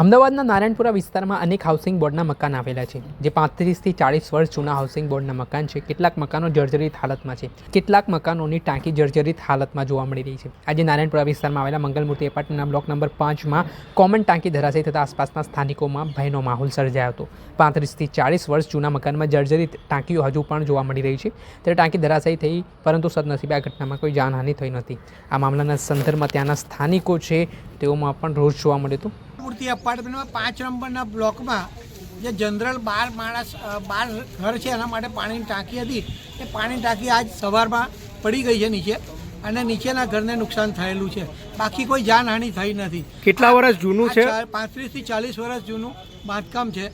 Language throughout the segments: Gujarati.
અમદાવાદના નારાયણપુરા વિસ્તારમાં અનેક હાઉસિંગ બોર્ડના મકાન આવેલા છે, જે પાંત્રીસથી ચાળીસ વર્ષ જૂના હાઉસિંગ બોર્ડના મકાન છે. કેટલાક મકાનો જર્જરિત હાલતમાં છે. કેટલાક મકાનોની ટાંકી જર્જરિત હાલતમાં જોવા મળી રહી છે. આજે નારાયણપુરા વિસ્તારમાં આવેલા મંગલમૂર્તિ એપાર્ટમેન્ટના બ્લોક નંબર પાંચમાં કોમન ટાંકી ધરાશય થતાં આસપાસના સ્થાનિકોમાં ભયનો માહોલ સર્જાયો હતો. પાંત્રીસથી ચાળીસ વર્ષ જૂના મકાનમાં જર્જરિત ટાંકીઓ હજુ પણ જોવા મળી રહી છે. ત્યારે ટાંકી ધરાશયી થઈ, પરંતુ સદનસીબે આ ઘટનામાં કોઈ જાનહાનિ થઈ નથી. આ મામલાના સંદર્ભમાં ત્યાંના સ્થાનિકો છે, તેઓમાં પણ રોષ જોવા મળ્યો હતો. મૂર્તિ એપાર્ટમેન્ટમાં પાંચ નંબરના બ્લોકમાં જે જનરલ બાર માણસ બાર ઘર છે એના માટે પાણીની ટાંકી હતી. એ પાણીની ટાંકી આજ સવારમાં પડી ગઈ છે નીચે અને નીચેના ઘરને નુકસાન થયેલું છે. બાકી કોઈ જાનહાનિ થઈ નથી. કેટલા વર્ષ જૂનું છે? પાંત્રીસથી ચાલીસ વર્ષ જૂનું બાંધકામ છે.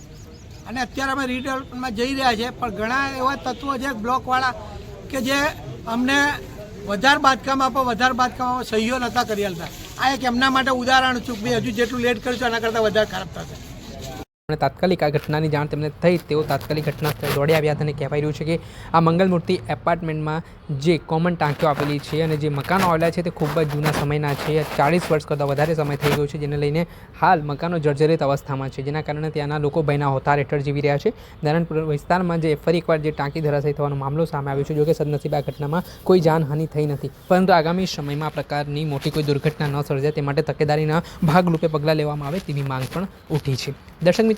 અને અત્યારે અમે રીડેવલપમેન્ટમાં જઈ રહ્યા છે. પણ ઘણા એવા તત્વો છે બ્લોકવાળા કે જે અમને વધારે બાંધકામ પણ વધારે બાંધકામમાં સહીઓ નહોતા કરી હતા આ એક એમના માટે ઉદાહરણ છું કે હજુ જેટલું લેટ કરશું એના કરતાં વધારે ખરાબ થશે. અને તાત્કાલિક આ ઘટનાની જાણ તેમને થઈ. તેઓ તાત્કાલિક ઘટના સ્થળે દોડી આવ્યા હતા અને કહેવાય રહ્યું છે કે આ મંગલમૂર્તિ એપાર્ટમેન્ટમાં જે કોમન ટાંકીઓ આપેલી છે અને જે મકાનો આવેલા છે તે ખૂબ જ જૂના સમયના છે. ચાળીસ વર્ષ કરતાં વધારે સમય થઈ ગયો છે, જેને લઈને હાલ મકાનો જર્જરિત અવસ્થામાં છે, જેના કારણે ત્યાંના લોકો ભયના હોતાર હેઠળ જીવી રહ્યા છે. નારાયણપુર વિસ્તારમાં જે ફરી એકવાર જે ટાંકી ધરાશયી થવાનો મામલો સામે આવ્યો છે, જો કે સદનસીબે આ ઘટનામાં કોઈ જાનહાનિ થઈ નથી. પરંતુ આગામી સમયમાં આ પ્રકારની મોટી કોઈ દુર્ઘટના ન સર્જાય તે માટે તકેદારીના ભાગરૂપે પગલાં લેવામાં આવે તેવી માંગ પણ ઉઠી છે. દર્શક મિત્રો